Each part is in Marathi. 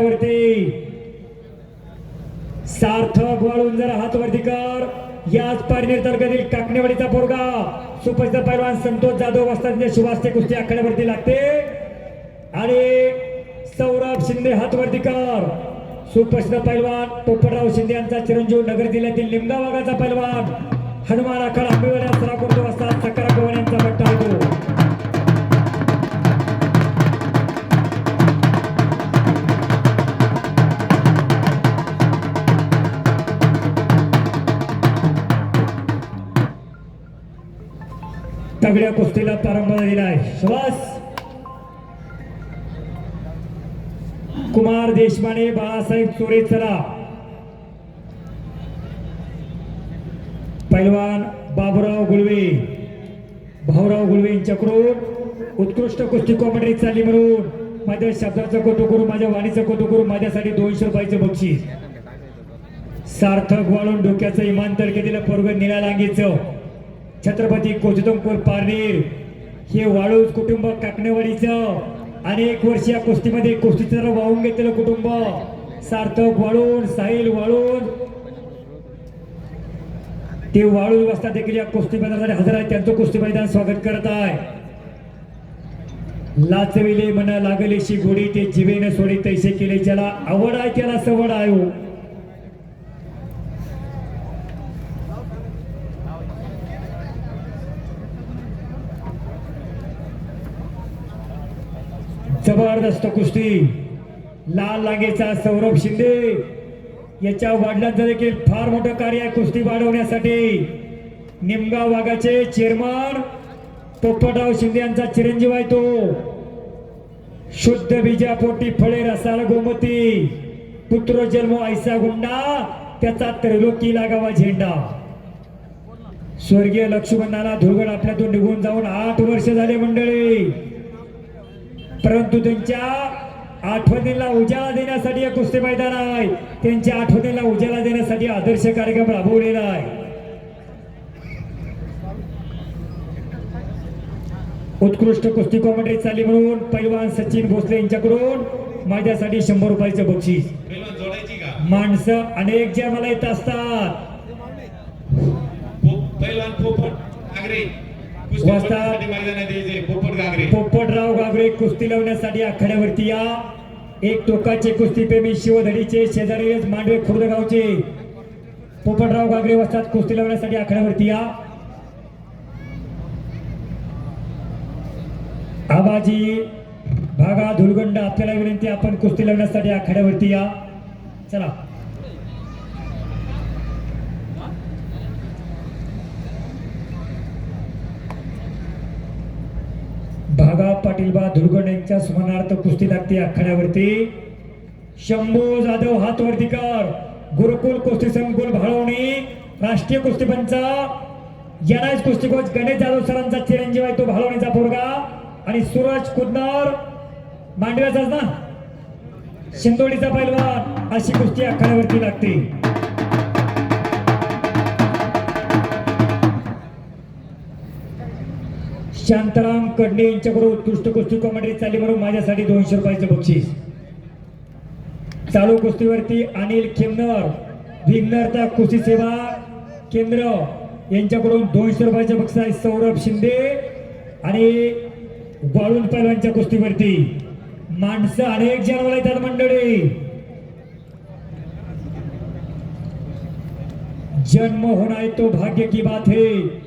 वरती सार्थक वाळून जरा हात वरती कर. याच पारनेर तालुक्यातील काकणेवाडीचा पोरगा सुप्रसिद्ध पैलवान संतोष जाधव असताना शुभास्ते कुस्ती आखाड्यावरती लागते. आणि सौरभ शिंदे हात वरती कर. सुप्रसिद्ध पैलवान पोपटराव शिंदे यांचा चिरंजीव नगर जिल्ह्यातील लिमगा भागाचा पैलवान. हनुमान आखाडा आंबेवाड्या सरा करतो असतात तगड्या कुस्तीला प्रारंभ झालेला आहे. सुभाष कुमार देशमाने बाळासाहेब चोरे चला. पैलवान बाबुराव गुळवे. भाऊराव गुळवे यांच्याकडून उत्कृष्ट कुस्ती कॉमेडी चालली म्हणून माझ्या शब्दाचं कौतुक करू माझ्या वाणीचं कौतुक करू माझ्यासाठी दोनशे रुपयाचं बक्षीस. सार्थक वाळून डोक्याचं इमान तालुक्यातील पोरग निळा लांगीचं. छत्रपती कोचदमपूर पारनेर हे वाळूज कुटुंब काकणेवाडीचं अनेक वर्ष या कुस्तीमध्ये कुस्तीचं वाहून घेतलेलं कुटुंब. सार्थक वाळून साहिल वाळून. ते वाळूज वाजता देखील या कुस्ती मैदानासाठी हजर आहे त्यांचं कुस्ती मैदान स्वागत करत आहे. लाचविले मना लागलेशी गोडी ते जिवेने सोडी तैसे केले. ज्याला आवड आहे त्याला सवड आहे हो. जबरदस्त कुस्ती. लाल लागेचा सौरभ शिंदे. याच्या वडिलांचं देखील फार मोठं कार्य आहे कुस्ती वाढवण्यासाठी. निमगाव वाघाचे चेअरमन पोपटराव शिंदे यांचा चिरंजीव आहे तो. शुद्ध बीजापोटी फळे रसाला गोमती. पुत्र जन्म ऐसा गुंडा. त्याचा त्रिलोकी लागावा झेंडा. स्वर्गीय लक्ष्मणाला धुळगड आपल्यातून निघून जाऊन आठ वर्ष झाले मंडळी. परंतु त्यांच्या आठवणीला उजाळा देण्यासाठी हे कुस्ती मैदान आहे. त्यांच्या आठवणीला उजाळा देण्यासाठी आदर्श कार्यक्रम राबवलेला आहे. उत्कृष्ट कुस्ती कॉमेंट्री चालली म्हणून पैलवान सचिन भोसले यांच्याकडून माझ्यासाठी शंभर रुपयाचं बक्षीस. माणसं अनेक ज्या मला येत असतात. वाजता- पोपटराव गागरे कुस्ती लावण्यासाठी आखाड्यावरती या. एक टोकाचे कुस्तीप्रेमी शिवधडीचे शेजारी मांडवे खुर्द गावचे. पोपटराव गागरे वस्तात कुस्ती लावण्यासाठी आखाड्यावरती या. आबाजी भागा धुलगंड आपल्याला विनंती आपण कुस्ती लावण्यासाठी आखाड्यावरती या. चला भागा पाटील बा धुलगड यांच्या स्मरणार्थ कुस्ती लागते आखाड्यावरती. शंभू जाधव हातवरती कर. गुरुकुल कुस्ती संकुल भाळवणी. राष्ट्रीय कुस्ती पंच. यनाज कुस्ती कोच गणेश जाधव सरांचा चिरंजीव आहे तो भाळवणीचा पोरगा. आणि सूरज कुदनार. मांडव्याचाच ना शिंदोडीचा पैलवान. अशी कुस्ती आखाड्यावरती लागते शांताराम कडणे यांच्याकडून उत्कृष्ट कुस्ती कॉमेंट्री चालली. म्हणून माझ्यासाठी दोनशे रुपयाचं बक्षीस. चालू कुस्तीवरती अनिल खेमनर विघ्नरता कुस्ती सेवा केंद्र. यांच्याकडून दोनशे रुपयाचं बक्षीस आहे सौरभ शिंदे आणि वाळून पैलवानच्या कुस्तीवरती. माणसं अनेक जन्माला येतात मंडळी. जन्म होणार तो भाग्य की बात है.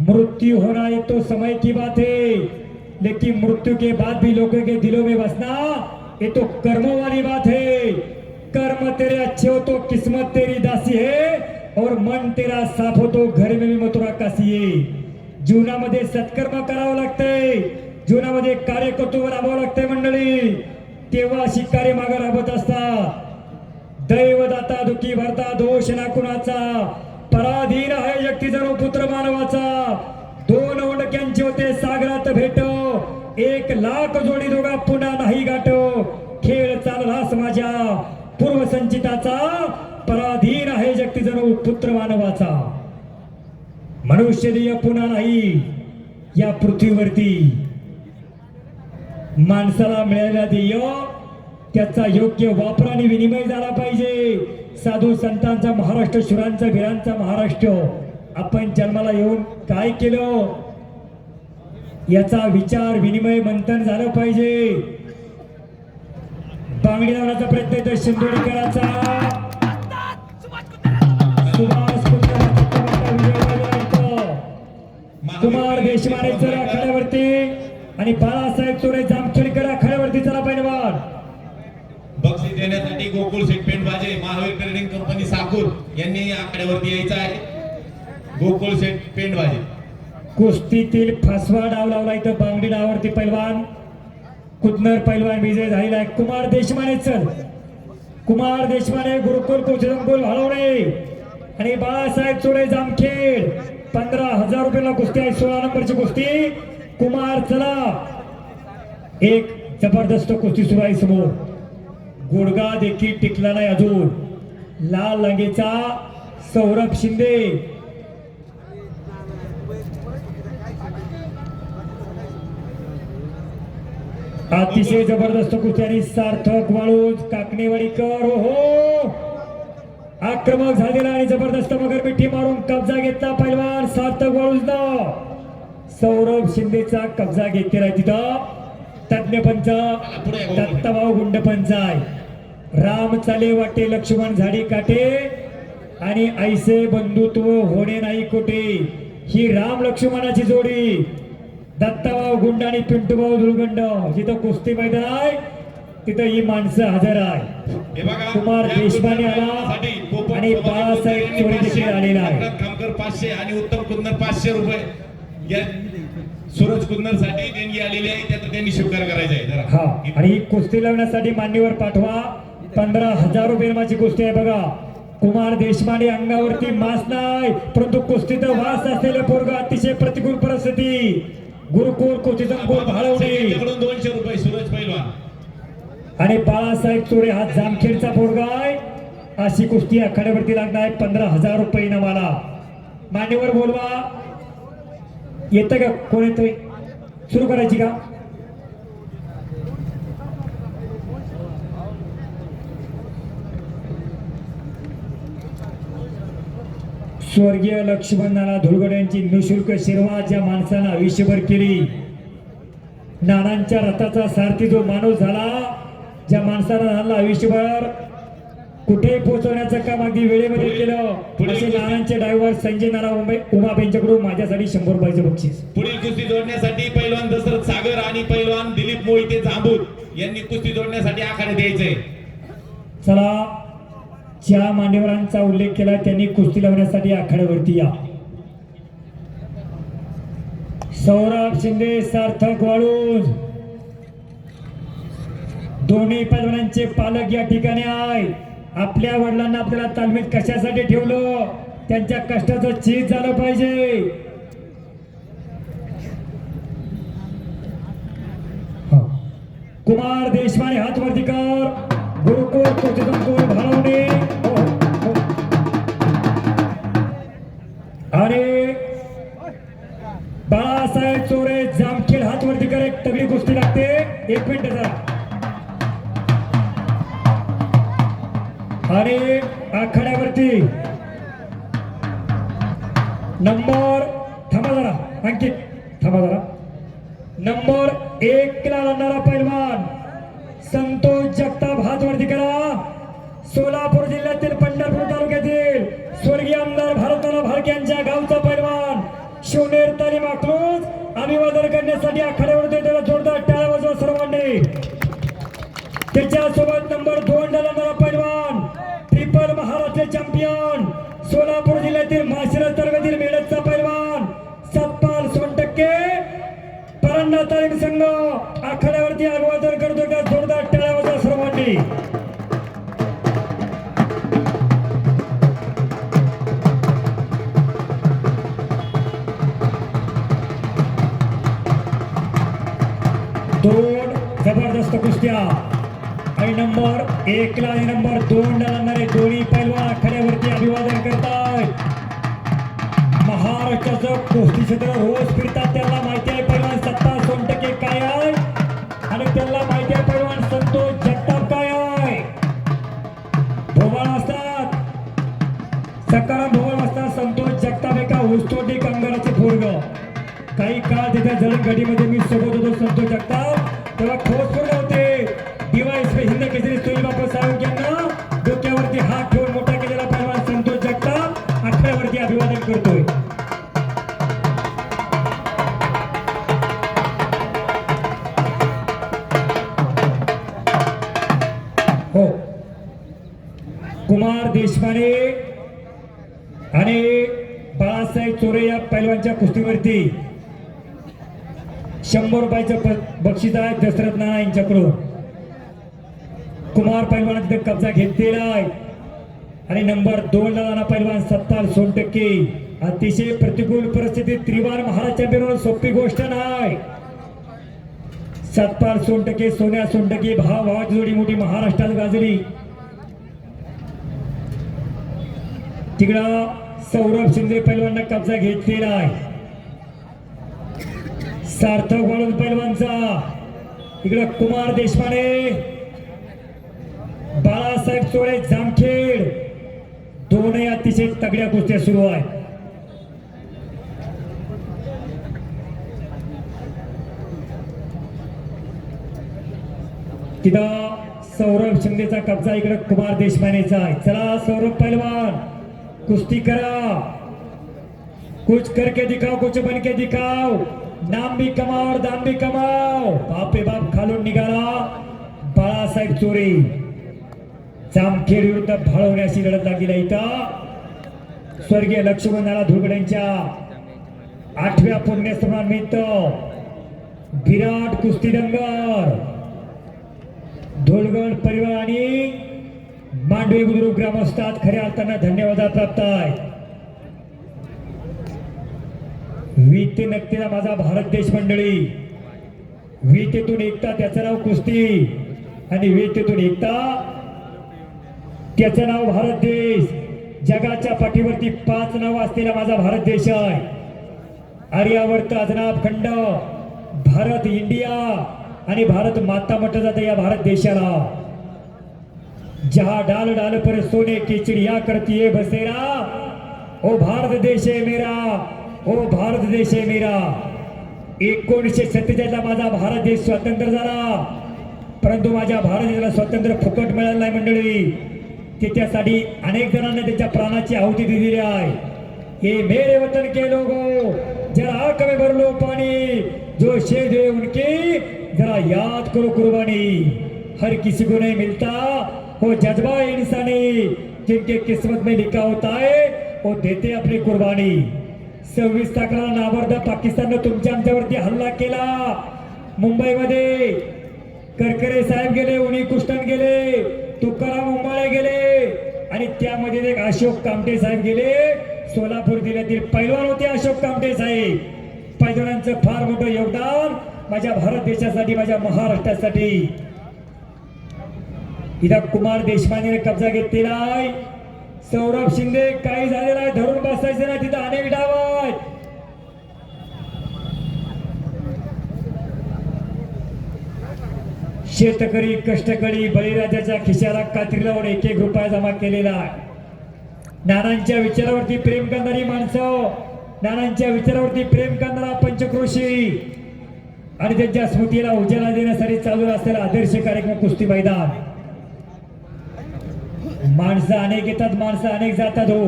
मृत्यु होना ये तो समय की बात है लेकिन मृत्यु के बाद भी लोगों के दिलों में बसना ये तो कर्मों वाली बात है। कर्म तेरे अच्छे हो तो किस्मत तेरी दासी है और मन तेरा साफ हो तो घर में भी मथुरा काशी है। जीवनामध्ये सत्कर्म करावं लागतंय जीवनामध्ये कार्यकर्तृत्व राबावं लागतंय मंडळी। तेव्हा अशी कार्य मागे राबत असतात। दैवदाता दुखी भरता दोष ना कुणाचा पराधीन आहे व्यक्ती जणू पुत्र मानवाचा. दोन ओंडक्यांचे होते सागरात भेट. एक लाख जोडी दोघा पुन्हा नाही गाठ. खेळ चाललास माझ्या. पूर्वसंचिताचा पराधीन आहे व्यक्ती जणू पुत्र मानवाचा. मनुष्य देय पुन्हा नाही या पृथ्वीवरती. माणसाला मिळालेला देय त्याचा योग्य वापर आणि विनिमय झाला पाहिजे. साधू संतांचा महाराष्ट्र शुरांचा वीरांचा महाराष्ट्र. आपण जन्माला येऊन काय केलं? याचा विचार विनिमय मंथन झालं पाहिजे. बांगडी लावण्याचा प्रयत्न इथं शिंदोडीकरांचा. कुमार देशमाने चला विजय आखाड्यावरती आणि बाळासाहेब चोरे जामखेडकर आखाड्यावरती चला पहिलवान बक्षीस देण्यासाठी गोकुळ सिटपेंट बाजे यांनी आकड्यावरती यायचं आहे. गोकुळ सेठ पेंडवाजे कुस्तीतील फासवा डाव लावला इथं बांगडी डावावरती पैलवान. कुदनर पैलवान विजय झालेला आहे. कुमार देशमाने चल. कुमार देशमाने गुरुकुल कोचरंकुल हलवणे. आणि बाळासाहेब चोरे जामखेड. पंधरा हजार रुपयाला कुस्ती आहे. सोळा नंबरची कुस्ती. कुमार चला. एक जबरदस्त कुस्ती सुरू आहे समोर. गुडगा देखील टिकला नाही अजून. लाल लंगेचा सौरभ शिंदे. अतिशय जबरदस्त कुस्ती आणि सार्थक वाळूज काकणेवाडीकर हो आक्रमक झालेला आणि जबरदस्त मगर मिठी मारून कब्जा घेतला पैलवान सार्थक वाळूज सौरभ शिंदेचा कब्जा घेतलेला आहे तिथं. तज्ञ पंच दत्तभाऊ गुंड पंच आहे राम चाले वाटे लक्ष्मण झाडी काटे. आणि ऐसे बंधुत्व होणे नाही कुठे ही राम लक्ष्मणाची जोडी. दत्ताभाऊ गुंड आणि पिंटूभाऊ दुर्गंड. जिथं कुस्ती मैदान आहे तिथं ही माणसं हजर आहे. कुमार देशपांडे आला आणि बाळासाहेब चोरे देखील आलेला आहे. खामकर पाचशे आणि उत्तम कुंदर पाचशे रुपये. या सूरज कुंदरसाठी देणगी आलेली आहे त्याचा त्यांनी स्वीकार करायचा आहे. हा आणि ही कुस्ती लावण्यासाठी मान्यवर पाठवा. पंधरा हजार रुपये माझी कुस्ती आहे बघा. कुमार देशपांडे अंगावरती मास नाही परंतु कुस्तीत वास असलेलं पोरग अतिशय प्रतिकूल परिस्थिती. गुरुकुल कुस्तीचा गोल भाळवणे. दोनशे रुपये सूरज पैलवान आणि बाळासाहेब चोरे हा जामखेडचा पोरगा आहे. अशी कुस्ती आखाड्यावरती लागणार आहे. पंधरा हजार रुपये इनामाला मान्यवर बोलवा. येतं का? कोण येतोय? सुरू करायची का? स्वर्गीय लक्ष्मण धुळगड यांची निशुल्क शिरवा ज्या माणसानं आयुष्यभर केली. नानांच्या रथाचा सारथी जो माणूस झाला ज्या माणसानं नानाला आयुष्यभर कुठे पोहोचवण्याचं काम अगदी वेळेमध्ये केलं असे नानांचे ड्रायव्हर संजय नाना उमे उमा यांच्याकडून माझ्यासाठी शंभर रुपयाचं बक्षीस. पुढील कुस्ती जोडण्यासाठी पैलवान दशरथ सागर आणि पैलवान दिलीप मोहिते जांबूत यांनी कुस्ती जोडण्यासाठी आखाडे द्यायचे. चला ज्या मान्यवरांचा उल्लेख केला त्यांनी कुस्ती लावण्यासाठी आखाड्यावरती या. सौरभ शिंदे सार्थक वाळून दोन्ही पैलवानांचे पालक या ठिकाणी आहे आपल्या वडिलांना आपल्याला तालमीत कशासाठी ठेवलं? त्यांच्या कष्टाचं चीज झालं पाहिजे. हो. कुमार देशवाने हात वरती कर. गुरुकुल कुस्तीतून भावने आणि बाळासाहेब चोरे जामखेड हात वरती कर एक तगडी कुस्ती लागते. एक मिनिट जरा. आणि आखाड्यावरती सोलापूर जिल्ह्यातील पंढरपूर तालुक्यातील स्वर्गीय आमदार भारताला भालके यांच्या गावचा पैलवान शिवनेर तालीम अकलूज. अभिवादन करण्यासाठी आखाड्यावर त्याला जोरदार टाळ्या वाजवा सर्वांनी. त्याच्यासोबत नंबर दोन डलणारा पैलवान ट्रिपल महाराष्ट्र चॅम्पियन सोलापूर जिल्ह्यातील माशिरस तालुक्यातील मेळतचा पैलवान सतपाल सोनटक्के. परांडा तालीम संघ आखाड्यावरती अभिवादन करतो का? जोरदार टाळ्या वाजवा सर्वांनी. दोन जबरदस्त कुस्त्या. आणि नंबर एक ला आणि नंबर दोन ला लागणारे दोन्ही पैलवान आखाड्यावरती अभिवादन करतात महाराष्ट्राचं कुस्ती क्षेत्र रोज फिरतात त्यांना माहिती आहे पैलवान सत्ता सोन टक्के काय आहे? आणि त्यांना माहिती आहे तिथे जळणघडीमध्ये मी सोबत होतो संतो जगताप. तेव्हा ठोस पोरग होते. डिवाइस हिंद केसरी सुनील बापू साहेब यांना डोक्यावरती हात ठेवून मोठा केलेला पहिलवान संतोष जगताप. अठरावरती अभिवादन करतोय. हो. कुमार देशपांडे आणि बाळासाहेब चोरे या पैलवानच्या कुस्तीवरती. शंभर रुपयाचं प- बक्षीस आहे दशरथ नाना यांच्याकडून. कुमार पैलवान तिथे कब्जा घेतलेला आहे. आणि नंबर दोन ला जाणार पैलवान सत्तार सोनटक्के. अतिशय प्रतिकूल परिस्थितीत त्रिवार महाराज चॅम्पियन सोपी गोष्ट नाही. सत्पाल सोनटके सोन्या सोनटके भाव भावाची जोडी मोठी महाराष्ट्रात गाजली. तिकडं सौरभ शिंदे पैलवाननं कब्जा घेतलेला आहे. सार्थक वाळून पैलवानचा. इकडं कुमार देशपांडे. बाळासाहेब चोळे जामखेड. दोनही अतिशय तगड्या कुस्त्या सुरू आहेत. तिथं सौरभ शिंदेचा कब्जा इकडे कुमार देशपांडेचा आहे. चला सौरभ पैलवान कुस्ती करा. कुछ करके दिखाओ कुछ बनके दिखाओ. नांबी भी कमाओ कमाव कमाओ बापे बाप खालून निघाला. बाळासाहेब चोरे. जामखेड विरुद्ध भाळवण्याची लढत लागलेला इथं. स्वर्गीय लक्ष्मणाला धुळगड्यांच्या आठव्या पुण्यस्मरणानिमित्त विराट कुस्ती डंगर धुळगड परिवार आणि मांडवे बुद्रुक ग्रामस्थात खऱ्या अर्थानं धन्यवाद प्राप्त आहे. वीते नक्तीला माझा भारत देश मंडळी. वीतेतून एकता त्याचं नाव कुस्ती. आणि वीतेतून एकता त्याचं नाव भारत देश. जगाच्या पाठीवरती पाच नाव असलेला माझा भारत देश आहे. आर्यावर्त अजनाब खंड भारत इंडिया आणि भारत माता म्हटलं जातं या भारत देशाला. जहा डाल डाल पर सोने की चिड़िया करती है बसेरा. ओ भारत देश आहे मेरा. हो भारत देश आहे मेरा. एकोणीसशे सत्तेचाळीसला माझा भारत देश स्वतंत्र झाला. परंतु माझ्या भारत देशाला स्वातंत्र्य फुकट मिळालं नाही मंडळी. त्याच्यासाठी अनेक जणांनी त्याच्या प्राणाची आहुती दिलेली आहे. हे मेरे वतन के लोगो जरा कमी में भर लो जो शेद है उनकी जरा याद करो कुर्बानी. हर किसी को नहीं मिलता वो जज्बा है इंसानी. जिनके किस्मत में लिखा होता है वो देते अपनी कुर्बानी. सव्वीस तारखेला नाबर्दा पाकिस्ताननं तुमच्या आमच्यावरती हल्ला केला. मुंबईमध्ये करकरे साहेब गेले उणी कुष्टन गेले तुकाराम मुंबाळे गेले आणि त्यामध्ये एक अशोक कामटे साहेब गेले. सोलापूर जिल्ह्यातील पैलवान होते अशोक कामटे साहेब. पैलवानांचं फार मोठं योगदान माझ्या भारत देशासाठी माझ्या महाराष्ट्रासाठी. इथं कुमार देशपांडेने कब्जा घेतलेला आहे. सौरभ शिंदे काही झालेला आहे धरून बसायचं ना तिथं अनेक डाव आहेत. शेतकरी कष्टकरी बळीराजाच्या खिशाला कात्री लावून एक एक रुपया जमा केलेला आहे. नानांच्या विचारावरती प्रेम करणारी माणसं नानांच्या विचारावरती प्रेम करणारा पंचक्रोशी. आणि त्यांच्या स्मृतीला उजाला देण्यासाठी चालू असलेला आदर्श कार्यक्रम कुस्ती मैदान. माणसं अनेक येतात माणसं अनेक जातात हो.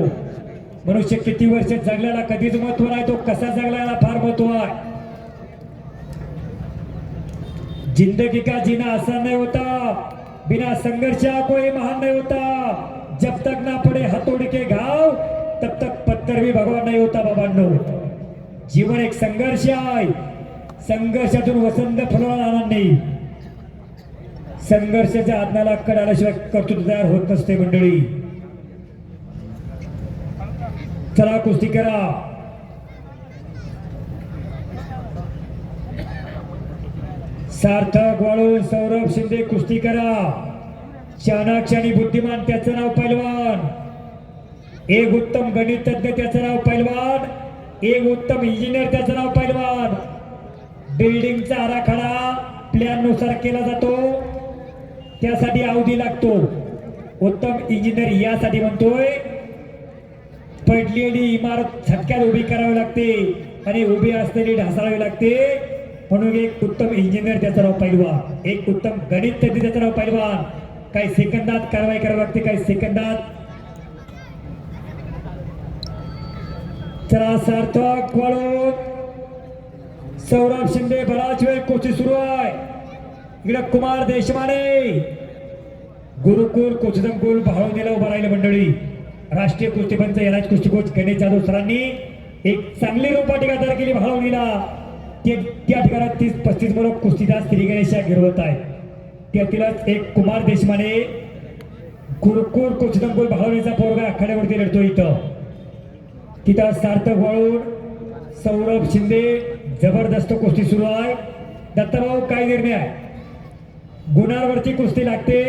मनुष्य किती वर्ष जगल्याला कधीच महत्त्व नाही तो कसा जगल्याला फार महत्त्व आहे. जिंदगी का जीना आसान नहीं होता बिना संघर्ष कोई महान नहीं होता. जब तक ना पड़े हथौड़ के घाव तब तक पत्थर भी भगवान नहीं होता बाबांनो. जीवन एक संघर्ष आहे. संघर्षातून वसंत फुलवा जाणार नाही. संघर्षाच्या आज्ञाला कड आल्याशिवाय कर्तृत्व तयार होत नसते मंडळी. चला कुस्ती करा. सार्थक वाळून सौरभ शिंदे कुस्ती करा. चाणाक्ष आणि बुद्धिमान त्याचं नाव पैलवान. एक उत्तम गणित तज्ञ त्याचं नाव पैलवान. एक उत्तम इंजिनियर त्याचं नाव पैलवान. बिल्डिंगचा आराखडा प्लॅननुसार केला जातो. त्यासाठी अवधी लागतो. उत्तम इंजिनियर यासाठी म्हणतोय पडलेली इमारत झटक्यात उभी करावी लागते आणि उभी असलेली ढासळावी लागते. म्हणून एक उत्तम इंजिनियर त्याचा नाव पैलवान एक उत्तम गणित तज्ञ त्याचा नाव पैलवान. काही सेकंदात कारवाई करावी लागते काही सेकंदात. चला सार्थक वळून. सौरभ शिंदे बराच वेळ कोची सुरू आहे. इकडे कुमार देशमाने. गुरुकुल कोचदंकुल भावनेला उभा राहिलं मंडळी. राष्ट्रीय कुस्तीपंच यराज कुस्ती कोच गणेश जाधव सरांनी एक चांगली रोपाटिका तयार केली भाळवणीला ते त्या ठिकाणात तीस पस्तीस मुलं कुस्तीदार श्री गणेशा गिरवत आहे त्यातीलच एक कुमार देशमाने. गुरुकुल कोचदंकुल भाळवणीचा पोरगा आखाड्यावरती लढतो इथं. तिथं सार्थक वळून सौरभ शिंदे जबरदस्त कुस्ती सुरू आहे. दत्ताभाऊ काय निर्णय आहे? गुणांवरती कुस्ती लागते.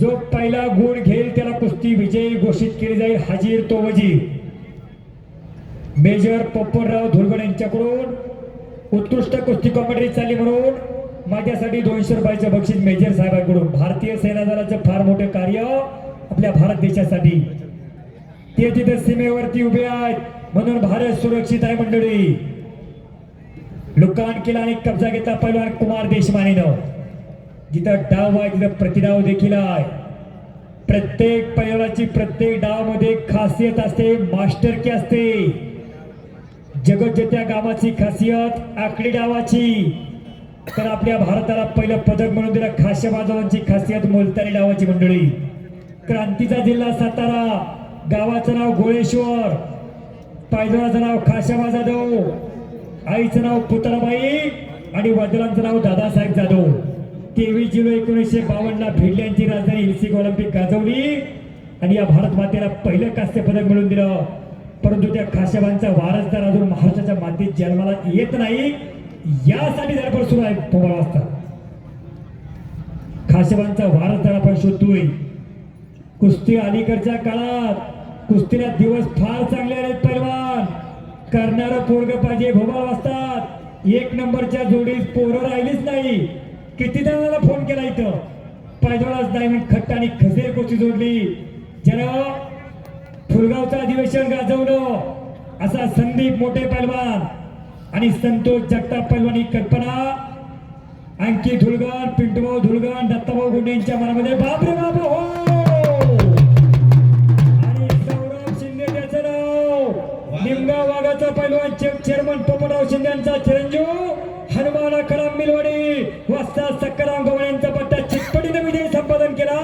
जो पहिला गुण घेईल त्याला कुस्ती विजयी घोषित केली जाईल. हजीर तो वजीर. मेजर पप्पनराव धुलगड यांच्याकडून उत्कृष्ट कुस्ती कॉमेंट्री चालली म्हणून माझ्यासाठी दोनशे रुपयाचं बक्षीस मेजर साहेबांकडून. भारतीय सेना दलाचं फार मोठं कार्य आपल्या भारत देशासाठी. ते तिथे सीमेवरती उभे आहेत. म्हणून भारत सुरक्षित आहे मंडळी. लुकान केला आणि कब्जा घेतला पैलवान कुमार देशमानेनं. जिथं डाव आहे तिथं प्रतिडाव देखील आहे. प्रत्येक पैलवानाची प्रत्येक डावामध्ये खासियत असते मास्टरकी असते. जगज्योत्या गावाची खासियत आकडी डावाची. तर आपल्या भारताला पहिलं पदक म्हणून दिलं खाशा बाजारांची खासियत मोलतारी डावाची मंडळी. क्रांतीचा जिल्हा सातारा गावाचं नाव गोळेश्वर पायदळाचं नाव खाशाबा जाधव आईचं नाव पुतळाबाई आणि वडिलांचं नाव दादासाहेब जाधव. तेवीस जुलै एकोणीसशे बावन्न ला भिडल्यांची राजधानी हिलसिक ऑलिम्पिक गाजवली. आणि या भारत मातेला पहिलं कास्य पदक मिळवून दिलं. परंतु त्या खाशाबांचा वारसदार अजून महाराष्ट्राच्या मातीत जन्माला येत नाही. यासाठी धडपड सुरू आहे पोळा वाजता. खाशाबांचा वारसदार आपण शोधतोय. कुस्ती अलीकडच्या काळात कुस्तीला दिवस फार चांगले आहेत पैलवान. करणारं पोरग पाहिजे भोबाळ वाजतात. एक नंबरच्या जोडीत पोरं राहिलीच नाही. किती जणांना फोन केला इथं? नाही म्हणून खट्ट आणि खसेर कुस्ती जोडली. ज्यानं फुलगावचं अधिवेशन गाजवलं असा संदीप मोठे पैलवान आणि संतोष जगताप पैलवान ही कल्पना. अंकित धुलगण पिंटूभाऊ धुलगण दत्ताभाऊ गुंडे यांच्या मनामध्ये बापरे बाप हो! आणि सौरभ शिंदे त्याचं नाव. निमगाव वाघाचा पैलवान चेअरमन पोपटराव शिंदे यांचा चिरंजीव. हनुमान आखाडा मिलवडी वाजता सक्कराम गवळ्यांचा पट्टा चिटपटीने विजय संपादन केला.